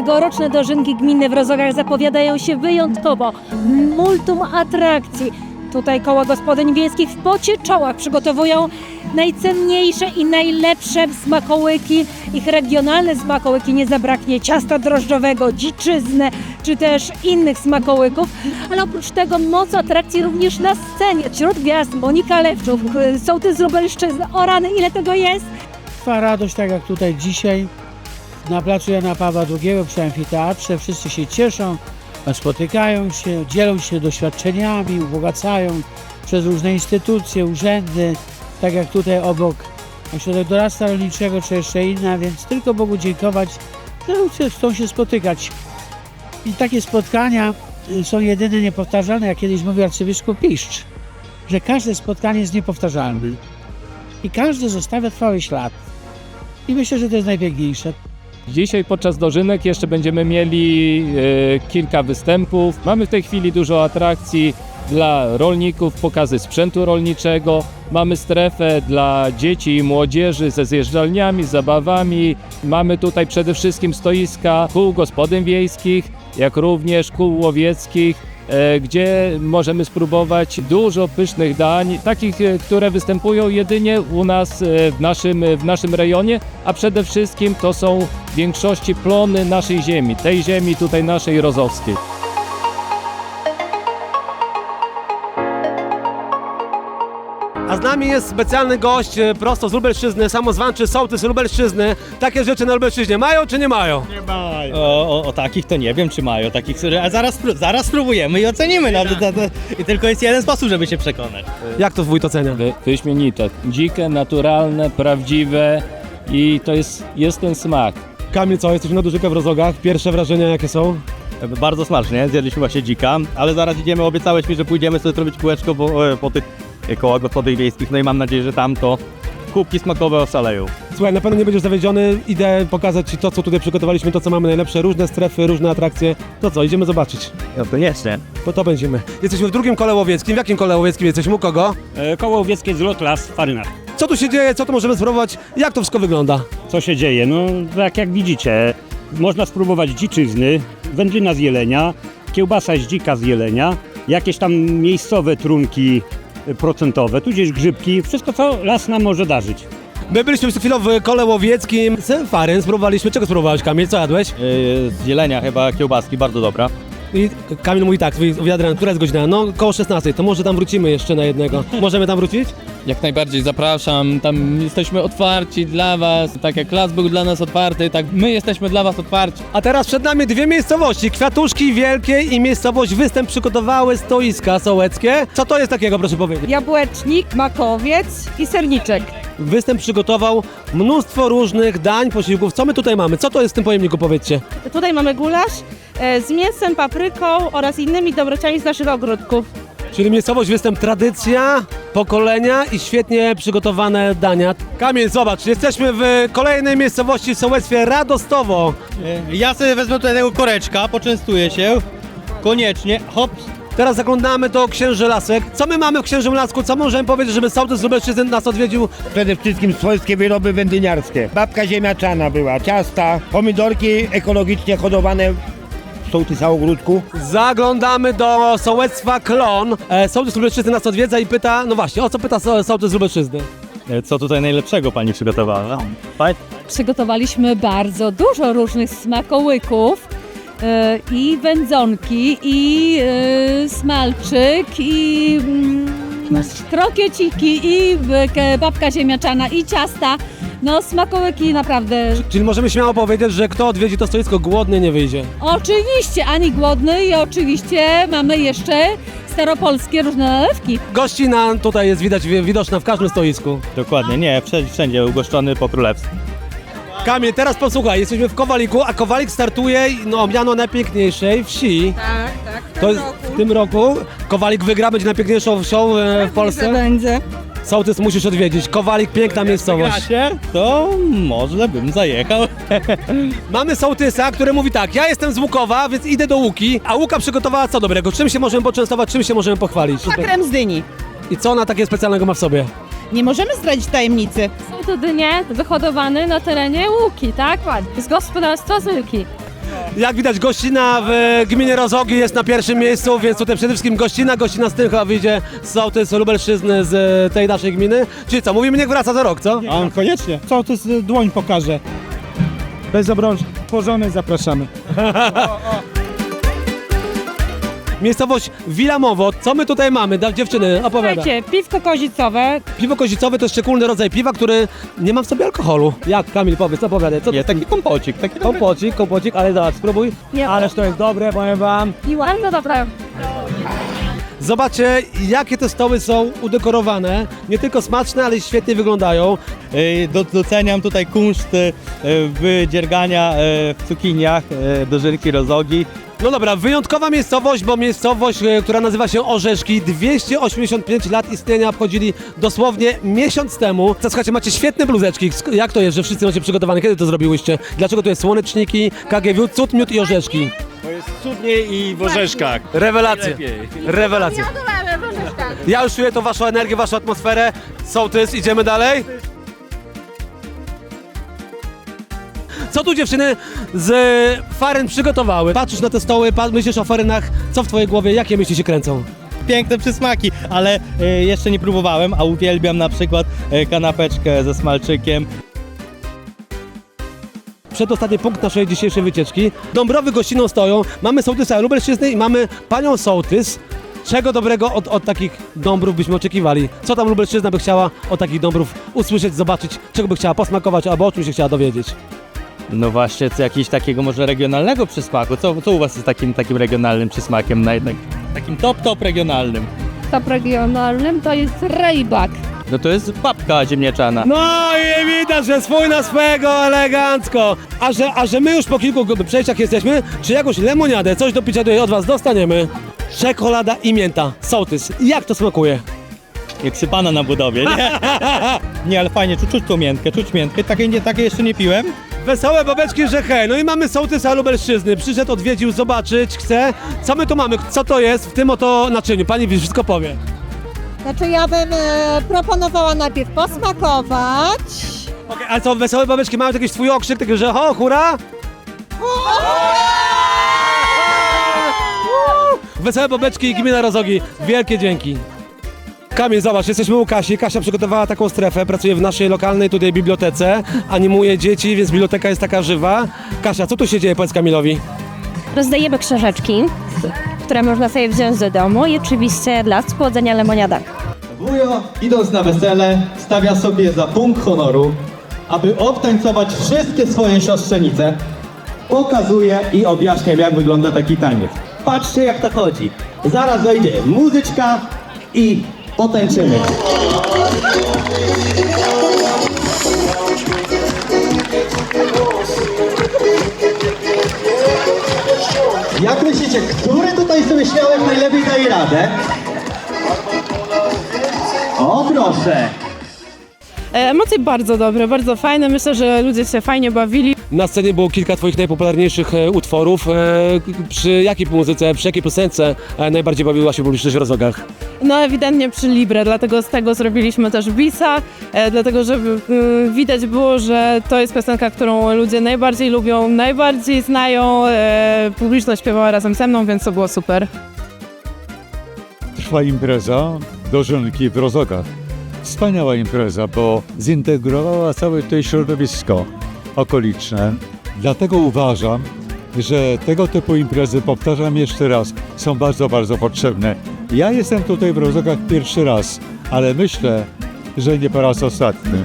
Tegoroczne dożynki gminy w Rozogach zapowiadają się wyjątkowo. Multum atrakcji. Tutaj koła gospodyń wiejskich w pocie czołach przygotowują najcenniejsze i najlepsze smakołyki. Ich regionalne smakołyki nie zabraknie ciasta drożdżowego, dziczyznę czy też innych smakołyków. Ale oprócz tego moc atrakcji również na scenie. Wśród gwiazd Monika Lewczuk, sołtys z Lubelszczyzny. O rany, ile tego jest? Trwa radość, tak jak tutaj dzisiaj na placu Jana Pawła II przy amfiteatrze. Wszyscy się cieszą, spotykają się, dzielą się doświadczeniami, ubogacają przez różne instytucje, urzędy, tak jak tutaj obok ośrodek doradztwa rolniczego czy jeszcze inna, więc tylko Bogu dziękować, że chcą się spotykać. I takie spotkania y, są jedyne niepowtarzalne, jak kiedyś mówił arcybiskup Piszcz, że każde spotkanie jest niepowtarzalne i każdy zostawia trwały ślad. I myślę, że to jest najpiękniejsze. Dzisiaj podczas dożynek jeszcze będziemy mieli e, kilka występów. Mamy w tej chwili dużo atrakcji dla rolników, pokazy sprzętu rolniczego. Mamy strefę dla dzieci i młodzieży ze zjeżdżalniami, zabawami. Mamy tutaj przede wszystkim stoiska kół gospodyń wiejskich, jak również kół łowieckich, gdzie możemy spróbować dużo pysznych dań, takich, e, które występują jedynie u nas e, w naszym, w naszym rejonie, a przede wszystkim to są w większości plony naszej ziemi, tej ziemi tutaj naszej rozowskiej. A z nami jest specjalny gość e, prosto z Lubelszczyzny, samozwańczy sołtys Lubelszczyzny. Takie rzeczy na Lubelszczyźnie mają czy nie mają? O, o, o takich to nie wiem, czy mają. Takich, a zaraz, spró- zaraz spróbujemy i ocenimy. No, to, to, to, I tylko jest jeden sposób, żeby się przekonać. Jak to wójt ocenia? Wy, wyśmienite, dzikie, naturalne, prawdziwe i to jest, jest ten smak. Kamil, co, jesteśmy na Dużyka w Rozogach. Pierwsze wrażenia jakie są? Bardzo smacznie, zjedliśmy właśnie dzika, ale zaraz idziemy, obiecałeś mi, że pójdziemy sobie zrobić kółeczko po, e, po tych kołach gospodyń wiejskich, no i mam nadzieję, że tam to kubki smakowe oszaleją. Słuchaj, na pewno nie będziesz zawiedziony. Idę pokazać Ci to, co tutaj przygotowaliśmy, to, co mamy najlepsze, różne strefy, różne atrakcje. To co, idziemy zobaczyć. No koniecznie. Po to będziemy. Jesteśmy w drugim kole łowieckim. W jakim kole łowieckim jesteśmy? U kogo? E, Koło łowieckie Zlot Las Farynach. Co tu się dzieje? Co tu możemy spróbować? Jak to wszystko wygląda? Co się dzieje? No tak jak widzicie, można spróbować dziczyzny, wędlina z jelenia, kiełbasa z dzika z jelenia, jakieś tam miejscowe trunki procentowe, tudzież grzybki, wszystko co las nam może darzyć. My byliśmy przed chwilą w kole łowieckim. Semfaryn spróbowaliśmy. Czego spróbowałeś, Kamil? Co jadłeś? E, z jelenia chyba kiełbaski, bardzo dobra. I Kamil mówi tak, mówi, Adrian, która jest godzina? No koło 16, to może tam wrócimy jeszcze na jednego. Możemy tam wrócić? Jak najbardziej zapraszam, tam jesteśmy otwarci dla Was, tak jak las był dla nas otwarty, tak my jesteśmy dla Was otwarci. A teraz przed nami dwie miejscowości, Kwiatuszki Wielkie i miejscowość Występ przygotowały stoiska sołeckie. Co to jest takiego, proszę powiedzieć? Jabłecznik, makowiec i serniczek. Występ przygotował mnóstwo różnych dań, posiłków. Co my tutaj mamy? Co to jest w tym pojemniku, powiedzcie? Tutaj mamy gulasz e, z mięsem, papryką oraz innymi dobrociami z naszych ogródków. Czyli miejscowość Występ tradycja, pokolenia i świetnie przygotowane dania. Kamil, zobacz, jesteśmy w kolejnej miejscowości w sołectwie Radostowo. E, ja sobie wezmę tutaj tego koreczka, poczęstuję się. Koniecznie, hop, Teraz zaglądamy do Księży Lasek. Co my mamy w Księżym Lasku? Co możemy powiedzieć, żeby sołtys Lubelszczyzny nas odwiedził? Przede wszystkim swojskie wyroby wędliniarskie. Babka ziemniaczana była, ciasta, pomidorki ekologicznie hodowane w sołtysa ogródku. Zaglądamy do sołectwa Klon. E, sołtys Lubelszczyzny nas odwiedza i pyta, no właśnie, o co pyta so, sołtys Lubelszczyzny? E, Co tutaj najlepszego pani przygotowała? Fajnie. Przygotowaliśmy bardzo dużo różnych smakołyków. E, I wędzonki, i e, smalczyk, i mm, krokieciki, i e, babka ziemniaczana, i ciasta. No smakołyki naprawdę. Czyli możemy śmiało powiedzieć, że kto odwiedzi to stoisko głodny nie wyjdzie. Oczywiście, ani głodny i oczywiście mamy jeszcze staropolskie różne nalewki. Gościna tutaj jest widać wi- widoczna w każdym stoisku. Dokładnie, nie, wszędzie, wszędzie ugoszczony po królewsku. Kamil, teraz posłuchaj, jesteśmy w Kowaliku, a Kowalik startuje no, miano najpiękniejszej wsi. Tak, tak. To jest w tym roku. Kowalik wygra, będzie najpiękniejszą wsią e, w Polsce. Będzie. Sołtys musisz odwiedzić. Kowalik, piękna miejscowość. To może bym zajechał. Mamy sołtysa, który mówi tak, ja jestem z Łukowa, więc idę do Łuki, a Łuka przygotowała co dobrego? Czym się możemy poczęstować, czym się możemy pochwalić? Krem z dyni. I co ona takie specjalnego ma w sobie? Nie możemy zdradzić tajemnicy. Są to dynie wyhodowane na terenie Łuki, tak? Z gospodarstwa z Łuki. Jak widać gościna w gminie Rozogi jest na pierwszym miejscu, więc tutaj przede wszystkim gościna, gościna z tym chyba wyjdzie z sołtys Lubelszczyzny z tej naszej gminy. Czyli co, mówimy niech wraca za rok, co? A on koniecznie. Co to z dłoń pokaże? Bez obrączki. Pożony zapraszamy. Miejscowość Wilamowo, co my tutaj mamy? Da, dziewczyny, opowiada. Słuchajcie, piwko kozicowe, Piwo kozicowe to szczególny rodzaj piwa, który nie ma w sobie alkoholu. Jak, Kamil, powiedz, opowiadaj. Co Nie, taki kompocik, taki dobry. Kompocik, kompocik, ale zobacz, spróbuj. Ależ to jest dobre, powiem wam. i bardzo dobre. Zobaczcie, jakie te stoły są udekorowane. Nie tylko smaczne, ale i świetnie wyglądają. Y, Do, doceniam tutaj kunszt y, wydziergania y, w cukiniach, y, dożynki rozogi. No dobra, wyjątkowa miejscowość, bo miejscowość, e, która nazywa się Orzeszki, 285 lat istnienia obchodzili dosłownie miesiąc temu. To, słuchajcie, macie świetne bluzeczki. Sk- Jak to jest, że wszyscy macie przygotowane? Kiedy to zrobiłyście? Dlaczego tu jest słoneczniki, KGW, cud, miód i orzeszki? Cudnie i w orzeszkach. Rewelacja. Rewelacja. Ja już czuję tą waszą energię, waszą atmosferę. Sołtys, idziemy dalej. Co tu dziewczyny z faren przygotowały? Patrzysz na te stoły, pa- myślisz o farynach, co w twojej głowie, jakie myśli się kręcą? Piękne przysmaki, ale y, jeszcze nie próbowałem, a uwielbiam na przykład y, kanapeczkę ze smalczykiem. Przedostatni punkt naszej dzisiejszej wycieczki. Dąbrowy gościną stoją, mamy sołtysa Lubelszczyzny i mamy panią sołtys. Czego dobrego od, od takich dąbrów byśmy oczekiwali? Co tam Lubelszczyzna by chciała od takich dąbrów usłyszeć, zobaczyć, czego by chciała posmakować, albo o czym się chciała dowiedzieć? No właśnie, co jakiegoś takiego może regionalnego przysmaku. Co, co u was jest takim, takim regionalnym przysmakiem? Na jednak, takim top, top regionalnym. Top regionalnym to jest rejbak. No to jest babka ziemniaczana. No i widać, że swój na swego, elegancko. A że, a że my już po kilku przejściach jesteśmy, czy jakąś lemoniadę, coś do picia tutaj od was dostaniemy? Czekolada i mięta, sołtys. Jak to smakuje? Jak sypana na budowie, nie? nie, ale fajnie, czuć, czuć tą miętkę, czuć miętkę. Takie, nie, takie jeszcze nie piłem. Wesołe babeczki, że hej. No i mamy sołtysa Lubelszczyzny. Przyszedł, odwiedził, zobaczyć, chce. Co my tu mamy? Co to jest w tym oto naczyniu? Pani wszystko powie. Znaczy ja bym e, proponowała najpierw posmakować. Okej, a co, wesołe babeczki mają jakiś swój okrzyk, taki, że ho, hura? Wesołe babeczki i gmina Rozogi. Wielkie dzięki. Kamil, zobacz, jesteśmy u Kasi. Kasia przygotowała taką strefę, pracuje w naszej lokalnej tutaj bibliotece, animuje dzieci, więc biblioteka jest taka żywa. Kasia, co tu się dzieje, powiedz Kamilowi? Rozdajemy książeczki, które można sobie wziąć do domu i oczywiście dla spłodzenia lemoniada. Wujo, idąc na wesele, stawia sobie za punkt honoru, aby obtańcować wszystkie swoje siostrzenice. Pokazuje i objaśnia, jak wygląda taki taniec. Patrzcie, jak to chodzi. Zaraz wejdzie muzyczka i potańczymy. Jak myślicie, który tutaj sobie śmiałek najlepiej daje radę? O proszę! E, Emocje bardzo dobre, bardzo fajne. Myślę, że ludzie się fajnie bawili. Na scenie było kilka twoich najpopularniejszych e, utworów. E, przy jakiej muzyce, przy jakiej piosence e, najbardziej bawiła się publiczność w Rozogach? No ewidentnie przy Libre, dlatego z tego zrobiliśmy też bisa, e, dlatego żeby y, widać było, że to jest piosenka, którą ludzie najbardziej lubią, najbardziej znają. E, publiczność śpiewała razem ze mną, więc to było super. Trwa impreza dożynki w Rozogach. Wspaniała impreza, bo zintegrowała całe to środowisko okoliczne. Dlatego uważam, że tego typu imprezy, powtarzam jeszcze raz, są bardzo, bardzo potrzebne. Ja jestem tutaj w Rozogach pierwszy raz, ale myślę, że nie po raz ostatni.